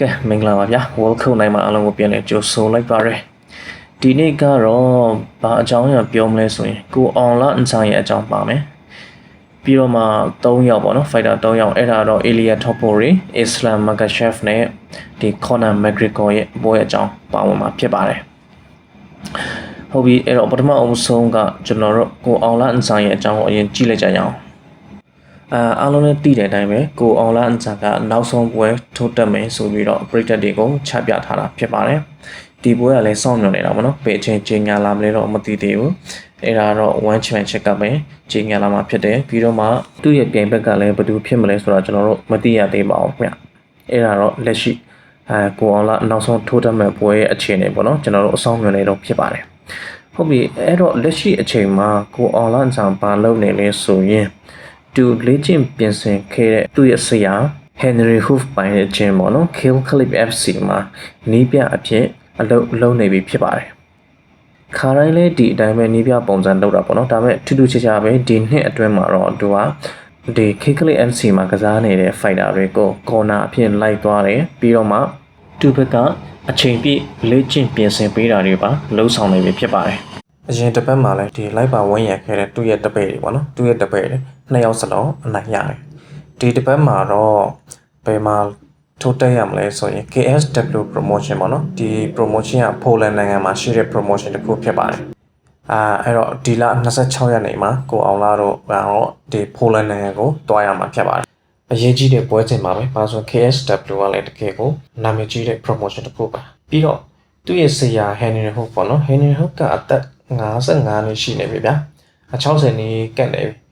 ကဲမင်္ဂလာပါဗျာ welcome နိုင်မှာအားလုံးကိုပြန်လည်ကြိုဆိုလိုက်ပါရယ်ဒီနေ့ကတော့ဘာအကြောင်းအရာပြောမလဲဆိုရင်ကိုအောင်လာအန်ဆိုင်ရဲ့အကြောင်းပါမယ်ပြီးတော့မှ3ယောက်ပေါ့နော် fighter 3ယောက်အဲ့ဒါတော့ Elia Topori Islam Makhachev နဲ့ဒီ Conor McGregor ရဲ့ပွဲအကြောင်းပါဝင်မှာဖြစ်ပါတယ်ဟုတ်ပြီအဲ့တော့ပထမအဦးဆုံးကကျွန်တော်တို့ကိုအောင်လာအန်ဆိုင်ရဲ့အကြောင်းကိုအရင်ကြည့်လိုက်ကြရအောင် အာအားလုံးလည်းသိတဲ့အတိုင်းပဲကိုအောင်လာအန်စာကနောက်ဆုံးပွဲထိုးတက်မယ်ဆိုပြီးတော့ပရိသတ်တွေကိုချပြထားတာဖြစ်ပါတယ်ဒီပွဲကလည်းစောင့်မျှော်နေတာပေါ့နော်ဘယ်အချိန်ချိန်ညာလာမလဲတော့မသိသေးဘူးအဲ့ဒါတော့ one championship ကပဲချိန်ညာလာမှာဖြစ်တယ်ပြီးတော့မှသူ့ရဲ့ပြိုင်ဘက်ကလည်းဘယ်သူဖြစ်မလဲဆိုတော့ကျွန်တော်တို့မသိရသေးပါဘူးခင်ဗျအဲ့ဒါတော့လက်ရှိအဲကိုအောင်လာနောက်ဆုံးထိုးတက်မဲ့ပွဲရဲ့အခြေအနေပေါ့နော်ကျွန်တော်တို့အဆောင်မျှော်နေတော့ဖြစ်ပါတယ်ဟုတ်ပြီအဲ့တော့လက်ရှိအချိန်မှာကိုအောင်လာအန်စာဘာလုပ်နေလဲဆိုရင် သူလေ့ကျင့်ပြင်ဆင်ခဲ့တဲ့သူ့ရဲ့ဆရာ Henry Hoof ပိုင်တဲ့ဂျင်ပေါ့နော် Kill Clip FC မှာနီးပြအဖြစ်အလုပ်လုပ်နေပြီဖြစ်ပါတယ်ခါတိုင်းလည်းဒီအတိုင်းပဲနီးပြပုံစံလုပ်တာပေါ့နော်ဒါပေမဲ့ထူးထူးခြားခြားပဲဒီနှစ်အတွင်းမှာတော့သူကဒီ Kill Clip FC မှာကစားနေတဲ့ fighter တွေကို corner အဖြစ်လိုက်သွားတယ်ပြီးတော့မှသူ့ဘက်ကအချိန်ပြည့်လေ့ကျင့်ပြင်ဆင်ပေးတာတွေပါလှုပ်ဆောင်နေပြီဖြစ်ပါတယ်အရင်တစ်ပတ်မှာလည်းဒီလိုက်ပါဝန်းရံခဲ့တဲ့သူ့ရဲ့တပည့်တွေပေါ့နော်သူ့ရဲ့တပည့်တွေ နှစ်ယောက်စလုံးအနိုင်ရတယ်ဒီတစ်ပတ်မှာတော့ဘယ်မှာထိုးတက်ရမလဲဆိုရင် KSW promotion ပေါ့နော်ဒီ promotion ကပိုလန်နိုင်ငံမှာရှိတဲ့ promotion တစ်ခုဖြစ်ပါတယ်အာအဲ့တော့ဒီလ26ရက်နေ့မှာကိုအောင်လာတော့ကတော့ဒီပိုလန်နိုင်ငံကိုတွားရမှာဖြစ်ပါတယ်အရေးကြီးတဲ့ပွဲစဉ်ပါပဲ။ဘာလို့ဆို KSW ကလည်းတကယ်ကိုနာမည်ကြီးတဲ့ promotion တစ်ခုပါ။ပြီးတော့သူ့ရဲ့ဆရာ Henry Hook ပေါ့နော် Henry Hook ကအသက်55နှစ်ရှိနေပြီဗျာ။အ60နှစ်ကတ်နေပြီ။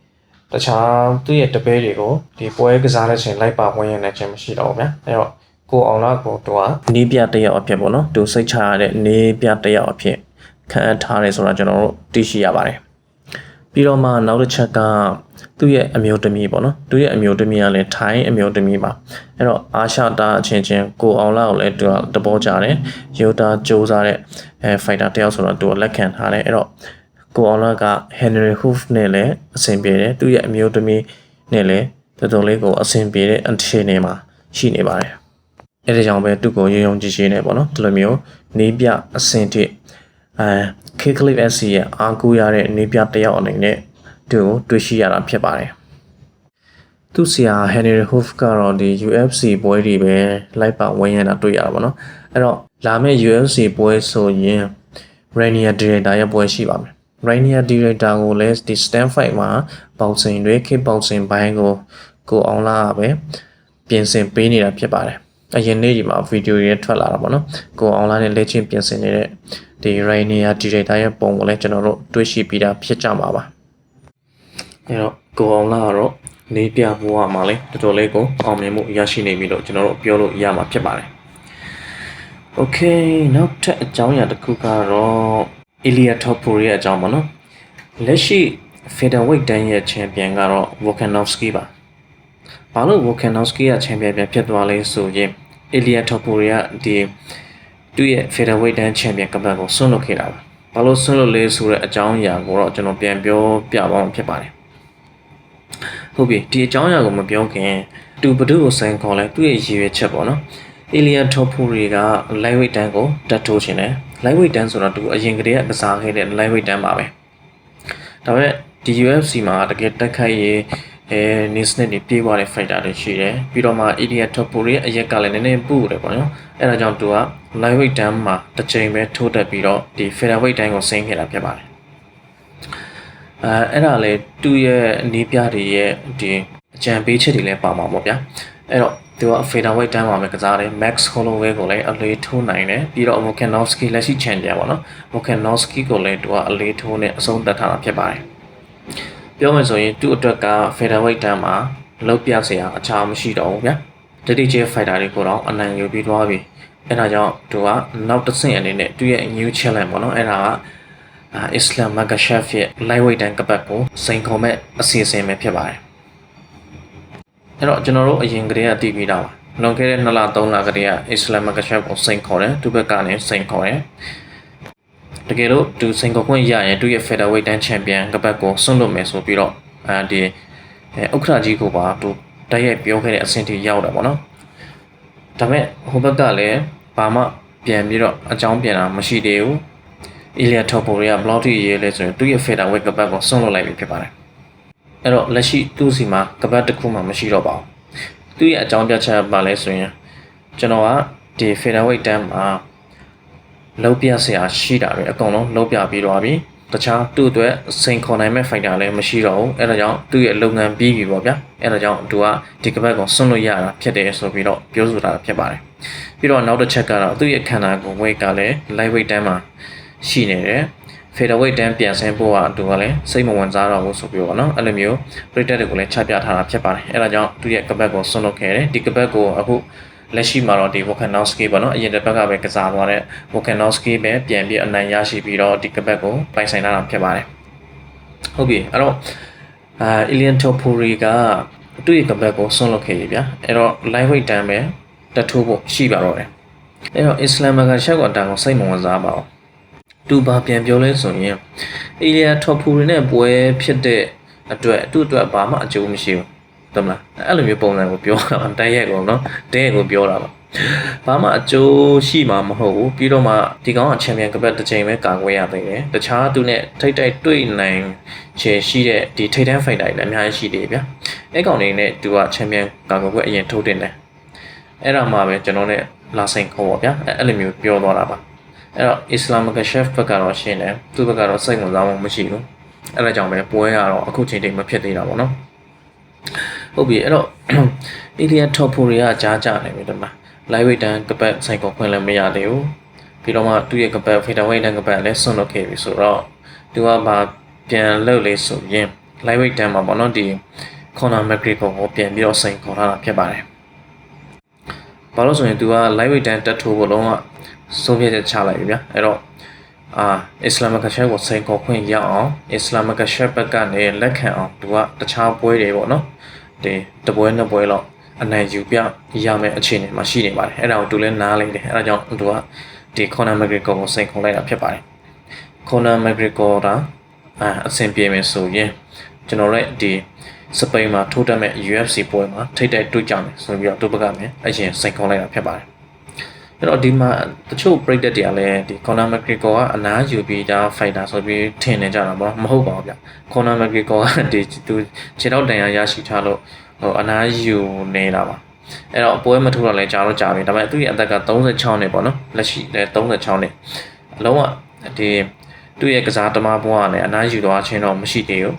တခြားသူ့ရဲ့တပည့်တွေကိုဒီပွဲကစားတဲ့ချိန်လိုက်ပါဝင်ရတဲ့ချိန်မရှိတော့ဘူးဗျာ။အဲတော့ကိုအောင်လာကိုတူကနီးပြတစ်ယောက်အဖြစ်ပေါ့နော်။သူစိတ်ချရတဲ့နီးပြတစ်ယောက်အဖြစ်ခံအပ်ထားတယ်ဆိုတာကျွန်တော်တို့သိရှိရပါတယ်။ပြီးတော့မှနောက်တစ်ချက်ကသူ့ရဲ့အမျိုးသမီးပေါ့နော်သူ့ရဲ့အမျိုးသမီးကလည်းထိုင်းအမျိုးသမီးပါအဲ့တော့အာရှတာအချင်းချင်းကိုအောင်လာကိုလည်းသူကတဘောကြတယ်ယူတာစူးစားတဲ့အဲဖိုက်တာတယောက်ဆိုတော့သူကလက်ခံထားတယ်အဲ့တော့ ကိုအောင်လာက Henry Hoof နဲ့လည်းအဆင်ပြေတယ်သူ့ရဲ့အမျိုးသမီးနဲ့လည်းတော်တော်လေးကိုအဆင်ပြေတဲ့အခြေအနေမှာရှိနေပါတယ်အဲ့ဒါကြောင့်ပဲသူ့ကိုရုံရုံကြည်ကြည်နေပေါ့နော်ဒီလိုမျိုးနေပြအဆင်ထိအဲ K-Clip SC ရဲ့အားကိုးရတဲ့နေပြတယောက်အနေနဲ့သူ့ကိုတွေ့ရှိရတာဖြစ်ပါတယ်။သူ့ဆရာ Henry Hoof ကတော့ဒီ UFC ပွဲတွေပဲလိုက်ပါဝင်ရတာတွေ့ရတာပေါ့နော်။အဲ့တော့လာမယ့် UFC ပွဲဆိုရင် Rainier Director ရဲ့ပွဲရှိပါမယ်။ Rainier Director ကိုလည်းဒီ stand fight မှာပေါင်စင်တွေ kick boxing ဘိုင်းကိုကိုအောင်လာပဲပြင်ဆင်ပေးနေတာဖြစ်ပါတယ်။အရင်နေ့ဒီမှာဗီဒီယိုတွေထွက်လာတာပေါ့နော်။ကိုအောင်လာနဲ့လက်ချင်းပြင်ဆင်နေတဲ့ဒီ Rainier Director ရဲ့ပုံကိုလည်းကျွန်တော်တို့တွေ့ရှိပြီးတာဖြစ်ကြမှာပါ။အဲတော့ကိုအောင်လာကတော့နေပြဘဝမှာလည်းတော်တော်လေးကိုအောင်မြင်မှုရရှိနေပြီလို့ကျွန်တော်တို့ပြောလို့ရမှာဖြစ်ပါတယ်။ Okay နောက်ထပ်အကြောင်းအရာတစ်ခုကတော့ Ilya Topuria ရဲ့အကြောင်းပါနော်။လက်ရှိ featherweight တန်းရဲ့ champion ကတော့ Volkanovski ပါ။ဘာလို့ Volkanovski က champion ပြန်ဖြစ်သွားလဲဆိုရင် Ilya Topuria ဒီသူ့ရဲ့ featherweight တန်း champion ကပတ်ကိုဆွန့်လွတ်ခဲ့တာပါ။ဘာလို့ဆွန့်လွတ်လဲဆိုတဲ့အကြောင်းအရာကိုတော့ကျွန်တော်ပြန်ပြောပြပါအောင်ဖြစ်ပါတယ်။ဟုတ်ပြီဒီအကြောင်းအရာကိုမပြောခင်သူဘဒုကိုဆိုင်ခေါ်လဲသူ့ရဲ့ရည်ရွယ်ချက်ပေါ့နော်။ Ilya Topuria က lightweight တန်းကိုတတ်ထိုးခြင်းတယ်။ lightweight တန်းဆိုတော့သူအရင်ကတည်းကကစားခဲ့တဲ့ lightweight တန်းပါပဲ။ဒါပေမဲ့ဒီ UFC မှာတကယ်တက်ခိုက်ရေးအဲနေစနစ်တွေပြေးသွားတဲ့ fighter တွေရှိတယ်ပြီးတော့မှ Ilya Topuria အရက်ကလည်းနည်းနည်းပူတယ်ပေါ့နော်အဲဒါကြောင့်သူက lightweight တန်းမှာတစ်ချိန်ပဲထိုးတက်ပြီးတော့ဒီ featherweight တန်းကိုဆင်းခဲ့တာဖြစ်ပါတယ်အဲအဲ့ဒါလေသူ့ရဲ့နေပြတွေရဲ့ဒီအကြံပေးချက်တွေလည်းပါမှာပေါ့ဗျာအဲ့တော့ သူက featherweight တန်းမှာပဲကစားတယ် Max Holloway ကိုလည်းအလေးထိုးနိုင်တယ်ပြီးတော့ Volkanovski လက်ရှိ champion ပေါ့နော် Volkanovski ကိုလည်းသူကအလေးထိုးနဲ့အဆုံးသတ်ထားတာဖြစ်ပါတယ်ပြောမယ်ဆိုရင်သူ့အတွက်က featherweight တန်းမှာလောက်ပြစရာအခြားမရှိတော့ဘူးဗျာတတိကျ fighter တွေကိုတော့အနိုင်ယူပြီးသွားပြီအဲ့ဒါကြောင့်သူကနောက်တစ်ဆင့်အနေနဲ့သူ့ရဲ့ new challenge ပေါ့နော်အဲ့ဒါကအစ္စလမ်မဂရှက်ရဲ့ lightweight တန်းကပတ်ကိုစိန်ခေါ်မဲ့အစီအစဉ်ပဲဖြစ်ပါတယ် အဲ့တော့ကျွန်တော်တို့အရင်ကတည်းကတည်ပြီးသားပါလွန်ခဲ့တဲ့2လ3လကတည်းကအစ္စလမ်မဂရှက်ကိုစိန်ခေါ်တယ်သူ့ဘက်ကနေစိန်ခေါ်တယ်တကယ်လို့သူစိန်ခေါ်ခွင့်ရရင်သူ့ရဲ့ featherweight တန်း champion ကပတ်ကိုဆွန့်လွတ်မယ်ဆိုပြီးတော့အဲဒီဥက္ကဋ္ဌကြီးကိုပါသူတိုက်ရိုက်ပြောခဲ့တဲ့အဆင့်ထိရောက်တာပေါ့နော်ဒါပေမဲ့ဟိုဘက်ကလည်းဘာမှပြန်ပြီးတော့အကြောင်းပြန်တာမရှိသေးဘူးအီလီယာထော်ပိုရီကဘလောက်ထိရေးလဲဆိုရင်သူ့ရဲ့ fader weight ကပတ်ကိုဆွန့်လွတ်လိုက်ပြီဖြစ်ပါတယ် အဲ့တော့လက်ရှိသူ့စီမှာကပတ်တစ်ခုမှမရှိတော့ပါဘူးသူ့ရဲ့အကြောင်းပြချက်ကပါလဲဆိုရင်ကျွန်တော်ကဒီ fader weight တန်းမှာလုံးပြဆရာရှိတာပဲအကုန်လုံးလုံးပြပြီးတော့ပြီတခြားသူ့အတွက်စိန်ခေါ်နိုင်မဲ့ fighter လည်းမရှိတော့ဘူးအဲ့ဒါကြောင့်သူ့ရဲ့လုပ်ငန်းပြီးပြီပေါ့ဗျာအဲ့ဒါကြောင့်သူကဒီကပတ်ကိုဆွန့်လွတ်ရတာဖြစ်တယ်ဆိုပြီးတော့ပြောဆိုတာဖြစ်ပါတယ်ပြီးတော့နောက်တစ်ချက်ကတော့သူ့ရဲ့ခန္ဓာကိုယ် weight ကလည်း light weight တန်းမှာရှိနေတယ် fadeaway တန်းပြန်ဆင်းဖို့ကသူကလည်းစိတ်မဝင်စားတော့ဘူးဆိုပြီးတော့နော်အဲ့လိုမျိုး predictor တွေကိုလည်းချပြထားတာဖြစ်ပါတယ်အဲ့ဒါကြောင့်သူရဲ့ကပတ်ကိုဆွန့်လွတ်ခဲ့တယ်ဒီကပတ်ကိုအခုလက်ရှိမှာတော့ဒီ Volkanovski ပေါ့နော်အရင်တစ်ပတ်ကပဲကစားသွားတဲ့ Volkanovski ပဲပြန်ပြီးအနိုင်ရရှိပြီးတော့ဒီကပတ်ကိုပိုင်ဆိုင်လာတာဖြစ်ပါတယ်ဟုတ်ပြီအဲ့တော့အာ Ilian Topuri ကသူ့ရဲ့ကပတ်ကိုဆွန့်လွတ်ခဲ့ပြီဗျာအဲ့တော့ lightweight တန်းပဲတထိုးဖို့ရှိပါတော့တယ်အဲ့တော့ Islam ကရှောက်ကတန်းကိုစိတ်မဝင်စားပါဘူး သူဘာပြန်ပြောလဲဆိုရင် Ilian Topuri နဲ့ပွဲဖြစ်တဲ့အတွက်သူ့အတွက်ဘာမှအကျိုးမရှိဘူးတမလားအဲ့လိုမျိုးပုံစံကိုပြောတာပါတိုက်ရိုက်ကုန်နော်တဲ့ကိုပြောတာပါဘာမှအကျိုးရှိမှာမဟုတ်ဘူးပြီးတော့မှဒီကောင်ကချန်ပီယံကပတ်တစ်ချိန်ပဲကာကွယ်ရသေးတယ်တခြားသူနဲ့ထိတ်တိုက်တွေ့နိုင်ချေရှိတဲ့ဒီထိတ်တန်းဖိုက်တာတွေလည်းအများကြီးရှိတယ်ဗျာအဲ့ကောင်တွေနဲ့သူကချန်ပီယံကာကွယ်ခွင့်အရင်ထုတ်တင်တယ်အဲ့ဒါမှပဲကျွန်တော်နဲ့လာဆိုင်ခေါ်ပါဗျာအဲ့လိုမျိုးပြောသွားတာပါ အဲ့တော့ Islamic chef ဘက်ကတော့ရှင်းတယ်သူ့ဘက်ကတော့စိတ်ဝင်စားမှုမရှိဘူးအဲ့ဒါကြောင့်ပဲပွဲရတော့အခုချိန်ထိမဖြစ်သေးတာပေါ့နော်ဟုတ်ပြီအဲ့တော့ Alien Top တွေကကြားကြတယ်ပြီဒီမှာ live weight တန်းကပတ်ဆိုင်ကိုခွင့်လည်းမရသေးဘူးပြီးတော့မှသူ့ရဲ့ကပတ် feather weight တန်းကပတ်လည်းဆွန့်လွတ်ခဲ့ပြီဆိုတော့သူကဘာပြန်လုပ်လေဆိုရင် live weight တန်းမှာပေါ့နော်ဒီ Conor McGregor ကိုပြန်ပြီးတော့စိန်ခေါ်ထားတာဖြစ်ပါတယ် ဘာလို့ဆိုရင်သူက live weight တန်းတက်ထိုးဖို့လုံးဝဆုံးဖြတ်ချက်ချလိုက်ပြီဗျာအဲ့တော့အာအစ္စလာမကရှက်ကိုစိန်ခေါ်ခွင့်ရအောင်အစ္စလာမကရှက်ဘက်ကနေလက်ခံအောင်သူကတခြားပွဲတွေပေါ့နော်ဒီတပွဲနှစ်ပွဲလောက်အနိုင်ယူပြရမယ့်အခြေအနေမှာရှိနေပါတယ်အဲ့ဒါကိုသူလည်းနားလိုက်တယ်အဲ့ဒါကြောင့်သူကဒီ Conor McGregor ကိုစိန်ခေါ်လိုက်တာဖြစ်ပါတယ် Conor McGregor ကအာအဆင်ပြေမယ်ဆိုရင်ကျွန်တော်တို့ဒီ စပိန်မှာထိုးတက်မဲ့ UFC ပွဲမှာထိတ်တိုက်တွေ့ကြမယ်ဆိုပြီးတော့သူဘက်ကလည်းအရင်စိန်ခေါ်လိုက်တာဖြစ်ပါတယ်အဲ့တော့ဒီမှာတချို့ break တွေကလည်းဒီ Conor McGregor ကအနားယူပြီးဒါ fighter ဆိုပြီးထင်နေကြတာပေါ့မဟုတ်ပါဘူးဗျ Conor McGregor ကဒီသူခြေထောက်တန်ရာရရှိထားလို့ဟိုအနားယူနေတာပါအဲ့တော့အပွဲမထိုးတော့လဲကြာတော့ကြာပြီဒါပေမဲ့သူ့ရဲ့အသက်က36နှစ်ပေါ့နော်လက်ရှိလဲ36နှစ်အလုံးဝဒီသူ့ရဲ့ကစားသမားဘဝကလည်းအနားယူသွားခြင်းတော့မရှိသေးဘူး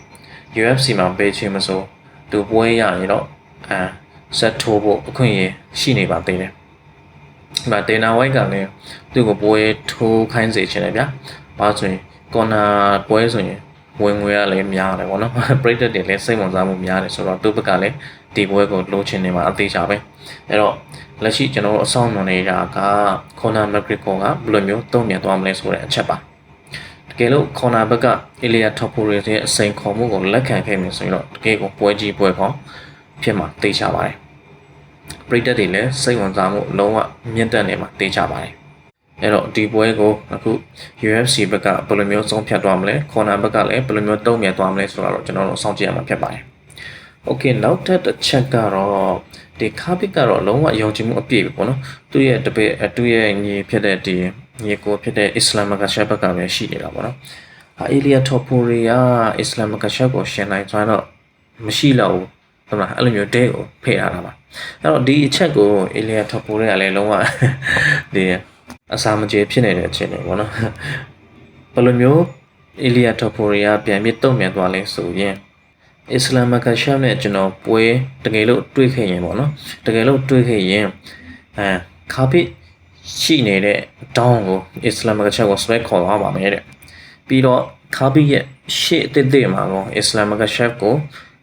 UFC မှာပေးခြင်းမစိုးသူပွဲရရင်တော့အဲဆက်ထိုးဖို့အခွင့်အရေးရှိနေပါသေးတယ်ဒီမှာဒေနာဝိုက်ကလည်းသူ့ကိုပွဲထိုးခိုင်းစေခြင်းလေဗျာဘာဆိုရင်ကော်နာပွဲဆိုရင်ဝင်ငွေကလည်းများတယ်ပေါ့နော်ပရိသတ်တွေလည်းစိတ်ဝင်စားမှုများတယ်ဆိုတော့သူ့ဘက်ကလည်းဒီပွဲကိုလိုချင်နေမှာအသေးချာပဲအဲ့တော့လက်ရှိကျွန်တော်တို့အဆောင်နွန်နေတာကခေါနာမက်ဂရီကိုကဘယ်လိုမျိုးတုံ့ပြန်သွားမလဲဆိုတဲ့အချက်ပါတ ကယ်လို့ခေါနာဘက်ကအေလီယာထော်ပိုရီရဲ့အစိန်ခေါ်မှုကိုလက်ခံခဲ့မယ်ဆိုရင်တော့တကယ်ကိုပွဲကြီးပွဲကောဖြစ်မှာသေချာပါတယ်ပရိသတ်တွေလည်းစိတ်ဝင်စားမှုလုံးဝမြင့်တက်နေမှာသေချာပါတယ်အဲ့တော့ဒီပွဲကိုအခု UFC ဘက်ကဘယ်လိုမျိုးဆုံးဖြတ်သွားမလဲခေါနာဘက်ကလည်းဘယ်လိုမျိုးတုံ့ပြန်သွားမလဲဆိုတာတော့ကျွန်တော်တို့စောင့်ကြည့်ရမှာဖြစ်ပါတယ်။ Okay နောက်ထပ်တစ်ချက်ကတော့ဒီခါပစ်ကတော့လုံးဝယုံကြည်မှုအပြည့်ပဲပေါ့နော်။သူ့ရဲ့တပည့်သူ့ရဲ့ညီဖြစ်တဲ့ဒီ ညီကိုဖြစ်တဲ့အစ္စလာမ်ကရှက်ဘက်ကပဲရှိနေတာပေါ့နော်။အာအီလီယာထော်ပူရီကအစ္စလာမ်ကရှက်ကိုရှင်နိုင်သွားတော့မရှိတော့ဘူး။ဟုတ်လားအဲ့လိုမျိုးတဲကိုဖိထားတာပါ။အဲ့တော့ဒီအချက်ကိုအီလီယာထော်ပူရီကလည်းလုံးဝဒီအစာမကြေဖြစ်နေတဲ့အခြေအနေပေါ့နော်ဘယ်လိုမျိုးအီလီယာတိုဖိုရီယာပြန်ပြီးတုံ့ပြန်သွားလဲဆိုရင်အစ္စလာမ်မကရှမ်နဲ့ကျွန်တော်ပွဲတကယ်လို့တွေ့ခဲ့ရင်ပေါ့နော်တကယ်လို့တွေ့ခဲ့ရင်အဲခါပစ် ရှိနေတဲ့ဒေါင်းကိုအစ္စလာမ်မကရှမ်ကိုဆွဲခေါ်သွားပါမယ်တဲ့ပြီးတော့ခါပစ်ရဲ့ရှေ့အစ်စ်မှာကောအစ္စလာမ်မကရှမ်ကို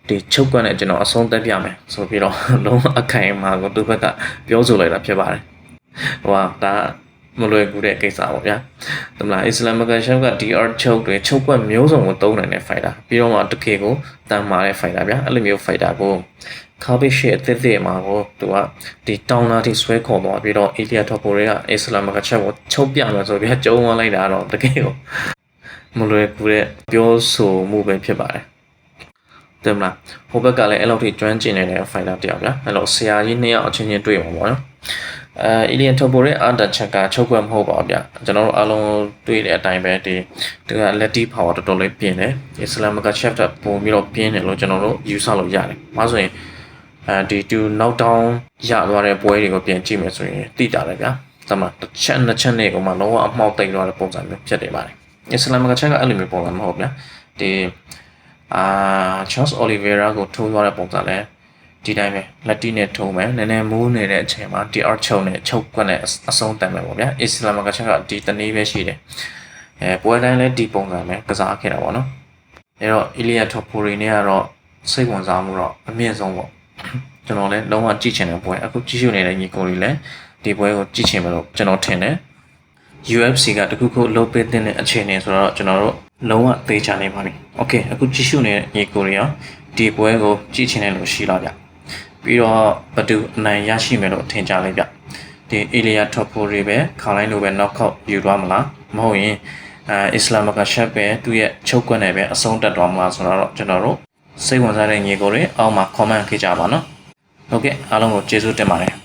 ဒီချုပ်ကွက်နဲ့ကျွန်တော်အဆုံးသက်ပြမယ်ဆိုပြီးတော့လုံးဝအခိုင်အမာကိုသူ့ဘက်ကပြောဆိုလိုက်တာဖြစ်ပါတယ်ဟိုဟာဒါ မလွယ်ကူတဲ့ကိစ္စပေါ့ဗျာ။ဒါမလားအစ္စလာမ်ကရှောက်က DR ချုပ်တွေချုပ်ကွက်မျိုးစုံကိုသုံးနိုင်တဲ့ fighter ပြီးတော့မှတကယ်ကိုတန်မာတဲ့ fighter ဗျာ။အဲ့လိုမျိုး fighter ကိုခါဘစ်ရှေအသစ်သစ်မှာကိုသူကဒီတောင်းလာထိဆွဲခေါ်သွားပြီးတော့ Ilya Topore ကအစ္စလာမ်ကချက်ကိုချုပ်ပြမယ်ဆိုပြီးကျုံသွားလိုက်တာတော့တကယ်ကိုမလွယ်ကူတဲ့ပြောဆိုမှုပဲဖြစ်ပါတယ်။တယ်မလားဟိုဘက်ကလည်းအဲ့လောက်ထိကျွမ်းကျင်နေတဲ့ fighter တယောက်ဗျာ။အဲ့တော့ဆရာကြီးနှစ်ယောက်အချင်းချင်းတွေ့မှာပေါ့နော်။ အဲအီလီယန်ထိုပိုရဲ့အာတာချက်ကချုပ်ကွက်မဟုတ်ပါဘူးဗျကျွန်တော်တို့အားလုံးတွေ့တဲ့အတိုင်းပဲဒီသူကလက်တီပါဝါတော်တော်လေးပြင်းတယ်အစ္စလာမ်ကချက်တာပုံပြီးတော့ပြင်းတယ်လို့ကျွန်တော်တို့ယူဆလို့ရတယ်။ဒါဆိုရင်အဲဒီတူနောက်တောင်းရသွားတဲ့ပွဲတွေကိုပြန်ကြည့်မယ်ဆိုရင်သိတာလေဗျာ။ဒါမှတစ်ချက်နှစ်ချက်နဲ့ကမှလုံးဝအမှောက်တိတ်သွားတဲ့ပုံစံမျိုးဖြစ်နေပါတယ်။အစ္စလာမ်ကချက်ကအဲ့လိုမျိုးပုံစံမဟုတ်ဗျာ။ဒီအာ Charles Oliveira ကိုထိုးသွားတဲ့ပုံစံလဲ ဒီတိုင်းပဲလက်တီနဲ့ထုံမယ်နည်းနည်းမိုးနေတဲ့အချိန်မှာ TR ချုပ်နဲ့ချုပ်ကွက်နဲ့အဆုံးတန်မယ်ပေါ့ဗျာအစ္စလာမ်ကချက်ကဒီတနည်းပဲရှိတယ်အဲပွဲတိုင်းလည်းဒီပုံစံပဲကစားခဲ့တာပေါ့နော်အဲတော့အီလီယာထော်ဖိုရီနဲ့ကတော့စိတ်ဝင်စားမှုတော့အမြင့်ဆုံးပေါ့ကျွန်တော်လည်းလုံးဝကြည့်ချင်တဲ့ပွဲအခုကြည့်ရှုနေတဲ့ညီကိုတွေလည်းဒီပွဲကိုကြည့်ချင်မလို့ကျွန်တော်ထင်တယ် UFC ကတခုခုလုပ်ပေးတဲ့အခြေအနေဆိုတော့ကျွန်တော်တို့လုံးဝသေချာနေပါပြီ။ Okay အခုကြည့်ရှုနေတဲ့ညီကိုတွေရောဒီပွဲကိုကြည့်ချင်တယ်လို့ရှိလာဗျ။ ပြီးတော့ဘသူအနိုင်ရရှိမယ်လို့ထင်ကြလိုက်ဗျ။ဒီအီလီယာထော်ဖိုတွေပဲခါလိုက်လို့ပဲ knockout ယူသွားမလား။မဟုတ်ရင်အဲအစ္စလာမ်ကရှက်ပဲသူ့ရဲ့ချုပ်ကွက်နဲ့ပဲအဆုံးတက်သွားမလားဆိုတော့ကျွန်တော်တို့စိတ်ဝင်စားတဲ့ညီကိုတွေအောက်မှာ comment ခဲ့ကြပါနော်။ Okay အားလုံးကိုကျေးဇူးတင်ပါတယ်။